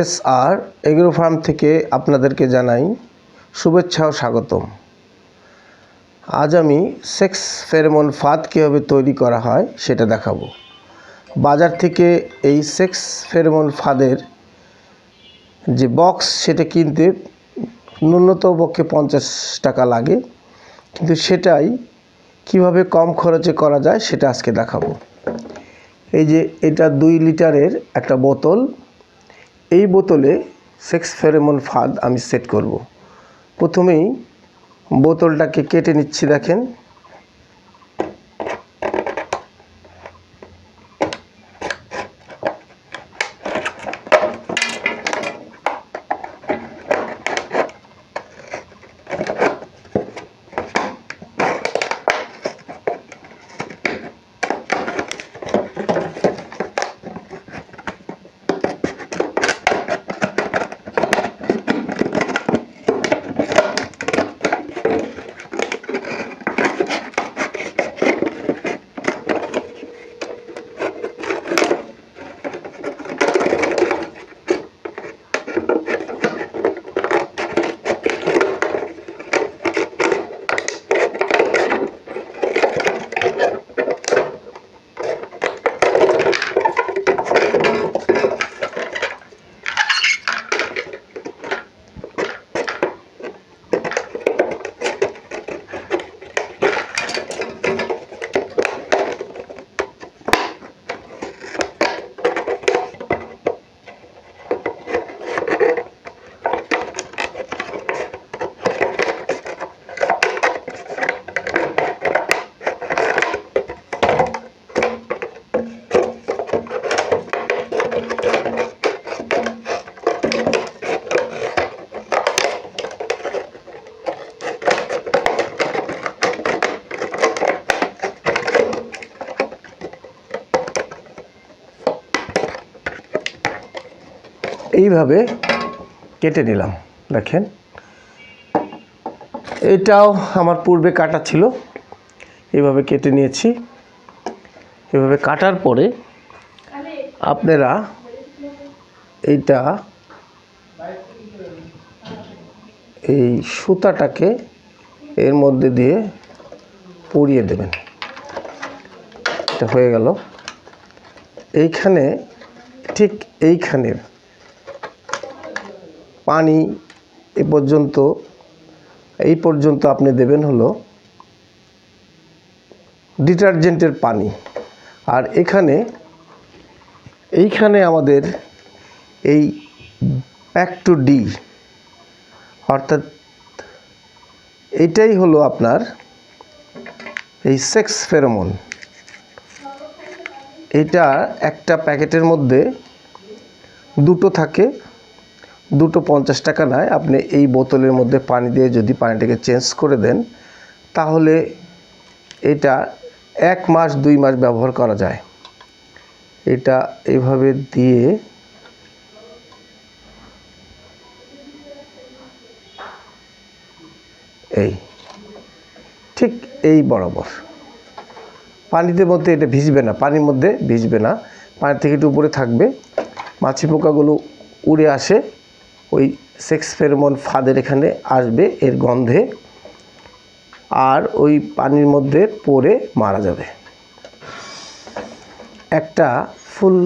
S আর agro farm থেকে আপনাদেরকে জানাই শুভেচ্ছা ও স্বাগতম। আজ আমি সেক্স ফেরোমন ফাঁদ কীভাবে তৈরি করা হয় সেটা দেখাবো। বাজার থেকে এই সেক্স ফেরোমন ফাঁদের যে বক্স সেটা কিনতে ন্যূনতম পক্ষে পঞ্চাশ টাকা লাগে। কিন্তু সেটাই কীভাবে কম খরচে করা যায় সেটা আজকে দেখাবো। এই যে এটা দুই লিটারের একটা বোতল। এই বোতলে সেক্স ফেরেমন ফাঁদ আমি সেট করব। প্রথমেই বোতলটাকে কেটে নিচ্ছি দেখেন। এইভাবে কেটে নিলাম, দেখেন। এটাও আমার পূর্বে কাটা ছিল এভাবে কেটে নিয়েছি। এভাবে কাটার পরে আপনারা এইটা এই সুতাটাকে এর মধ্যে দিয়ে পরিয়ে দেবেন। এটা হয়ে গেল। এইখানে ঠিক এইখানের পানি এ পর্যন্ত, এই পর্যন্ত আপনি দেবেন হলো ডিটারজেন্টের পানি। আর এখানে, এইখানে আমাদের এই প্যাক টু ডি অর্থাৎ এটাই হলো আপনার এই সেক্স ফেরোমন এটা একটা প্যাকেটের মধ্যে দুটো থাকে, দুটো পঞ্চাশ টাকা নেয়। আপনি এই বোতলের মধ্যে পানি দিয়ে যদি পানিটাকে চেঞ্জ করে দেন, তাহলে এটা এক মাস, দুই মাস ব্যবহার করা যায়। এটা এভাবে দিয়ে এই, ঠিক এই বরাবর। পানিতে মধ্যে এটা ভিজবে না, পানির মধ্যে ভিজবে না। পানি থেকে একটু উপরে থাকবে। মাছি পোকাগুলো উড়ে আসে, ওই সেক্স ফেরোমন ফাঁদের এখানে আসবে, এর গন্ধে, আর ওই পানির মধ্যে পড়ে মারা যাবে। একটা ফুল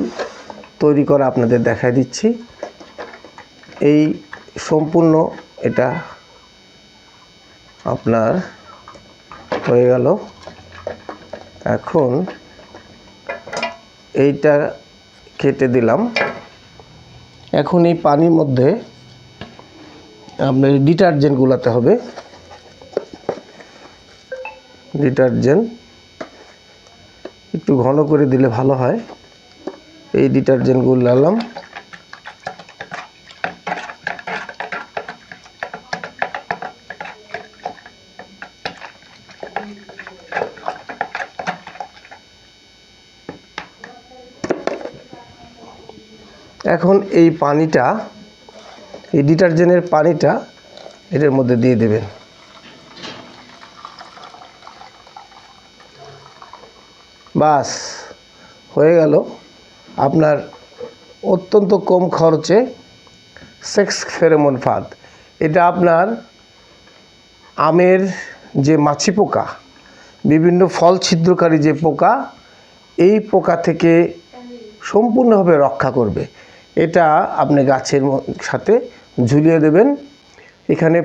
তৈরি করা আপনাদের দেখাই দিচ্ছি। এই সম্পূর্ণ এটা আপনার হয়ে গেল। এখন এইটা কেটে দিলাম। এখন এই পানির মধ্যে আপনার ডিটারজেন্ট গুলাতে হবে। ডিটারজেন্ট একটু ঘন করে দিলে ভালো হয়। এই ডিটারজেন্ট গুলালাম। এখন এই পানিটা এই ডিটারজেন্টের পানিটা এটার মধ্যে দিয়ে দেবেন। বাস, হয়ে গেল। আপনার অত্যন্ত কম খরচে সেক্স ফেরোমন ফাঁদ। এটা আপনার আমের যে মাছি পোকা, বিভিন্ন ফল ছিদ্রকারী যে পোকা, এই পোকা থেকে সম্পূর্ণভাবে রক্ষা করবে। এটা আপনি গাছের সাথে ঝুলিয়ে দেবেন। এখানে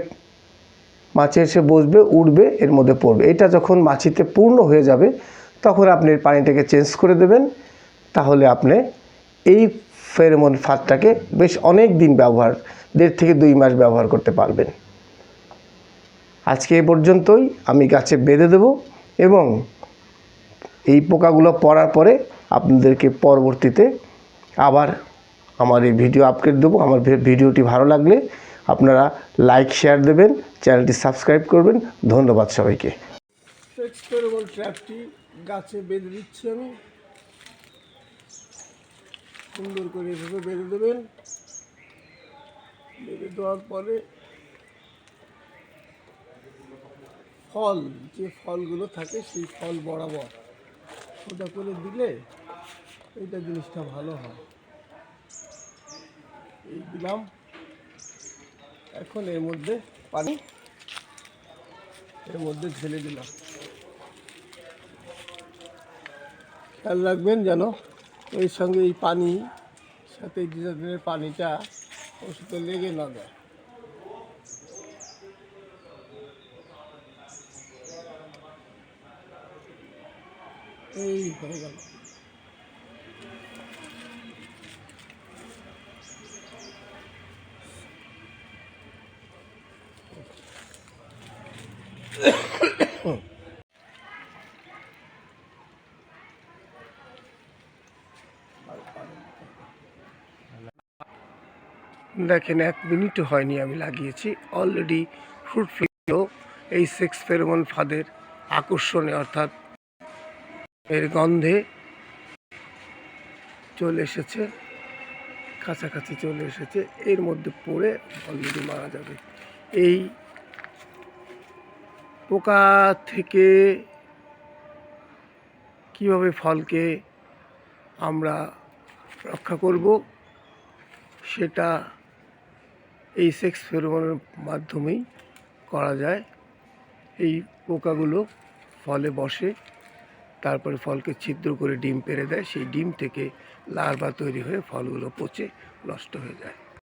মাছি এসে বসবে, উড়বে, এর মধ্যে পড়বে। এটা যখন মাছিতে পূর্ণ হয়ে যাবে, তখন আপনি পানিটাকে চেঞ্জ করে দেবেন। তাহলে আপনি এই ফেরোমন ফাঁদটাকে বেশ অনেক দিন ব্যবহার, দেড় থেকে দুই মাস ব্যবহার করতে পারবেন। আজকে এ পর্যন্তই। আমি গাছে বেঁধে দেব এবং এই পোকাগুলো পড়ার পরে আপনাদেরকে পরবর্তীতে আবার আমার এই ভিডিও আপলোড দেবো। আমার ভিডিওটি ভালো লাগলে আপনারা লাইক শেয়ার দেবেন, চ্যানেলটি সাবস্ক্রাইব করবেন। ধন্যবাদ সবাইকে। এক্সপেরিমেন্ট ট্র্যাপটি গাছে বেঁধে দিচ্ছি আমি। সুন্দর করে এভাবে বেঁধে দেবেন। বেঁধে দেওয়ার পরে ফল, যে ফলগুলো থাকে সেই ফল বরাবর ওটা করে দিলে এইটা জিনিসটা ভালো হয়। এই দিলাম। এখন এর মধ্যে পানি, এর মধ্যে ঢেলে দিলাম। খেয়াল রাখবেন যেন এর সঙ্গে এই পানি, সাথে ডিটারজেন্টের পানিটা সাথে লেগে না দেয় এই হয়ে গেল। দেখেন, এক মিনিটও হয়নি আমি লাগিয়েছি। অলরেডি ফ্রুট ফ্লিও এই সেক্স ফেরোমন ফাঁদের আকর্ষণে, অর্থাৎ এর গন্ধে চলে এসেছে, কাছাকাছি চলে এসেছে। এর মধ্যে পড়ে অলরেডি মারা যাবে। এই পোকা থেকে কীভাবে ফলকে আমরা রক্ষা করব, সেটা এই সেক্স ফেরোমনের মাধ্যমেই করা যায়। এই পোকাগুলো ফলে বসে, তারপরে ফলকে ছিদ্র করে ডিম পেড়ে দেয়। সেই ডিম থেকে লার্ভা তৈরি হয়ে ফলগুলো পচে, নষ্ট হয়ে যায়।